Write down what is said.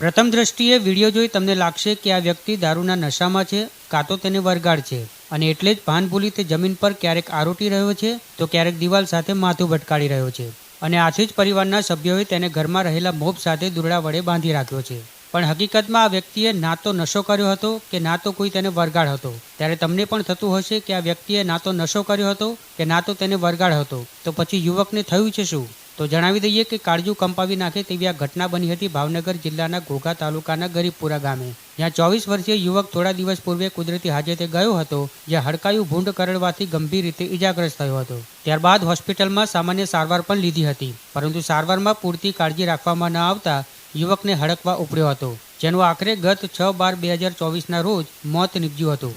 પ્રથમ દ્રષ્ટિએ વીડિયો જોઈ તમને લાગશે કે આ વ્યક્તિ દારૂના નશામાં છે, કાં તો તેને વરગાડ છે. અને એટલે જ ભાન ભૂલી તે જમીન પર ક્યારેક આરોટી રહ્યો છે, તો ક્યારેક દિવાલ સાથે માથું ભટકાડી રહ્યો છે. અને આથી જ પરિવારના સભ્યોએ તેને ઘરમાં રહેલા મોબ સાથે દુરડા વડે બાંધી રાખ્યો છે. પણ હકીકતમાં આ વ્યક્તિએ ના તો નશો કર્યો હતો કે ના તો કોઈ તેને વરગાડ હતો. ત્યારે તમને પણ થતું હશે કે આ વ્યક્તિએ ના તો નશો કર્યો હતો કે ના તો તેને વરગાડ હતો. તો પછી યુવકને થયું છે શું? તો જણાવી દઈએ કે કાળજુ કંપાવી નાખે તેવી આ ઘટના બની હતી ભાવનગર જિલ્લાના ઘોઘા તાલુકાના ગરીબપુરા ગામે. જ્યાં ચોવીસ વર્ષીય યુવક થોડા દિવસ પૂર્વે કુદરતી હાજતે ગયો હતો, જ્યાં હડકાયું ભૂંડ કરડવાથી ગંભીર રીતે ઇજાગ્રસ્ત થયો હતો. ત્યારબાદ હોસ્પિટલમાં સામાન્ય સારવાર પણ લીધી હતી. પરંતુ સારવારમાં પૂરતી કાળજી રાખવામાં ન આવતા યુવકને હડકવા ઉપડ્યો હતો, જેનું આખરે ગત છ બાર બે હજાર ચોવીસના રોજ મોત નીપજ્યું હતું.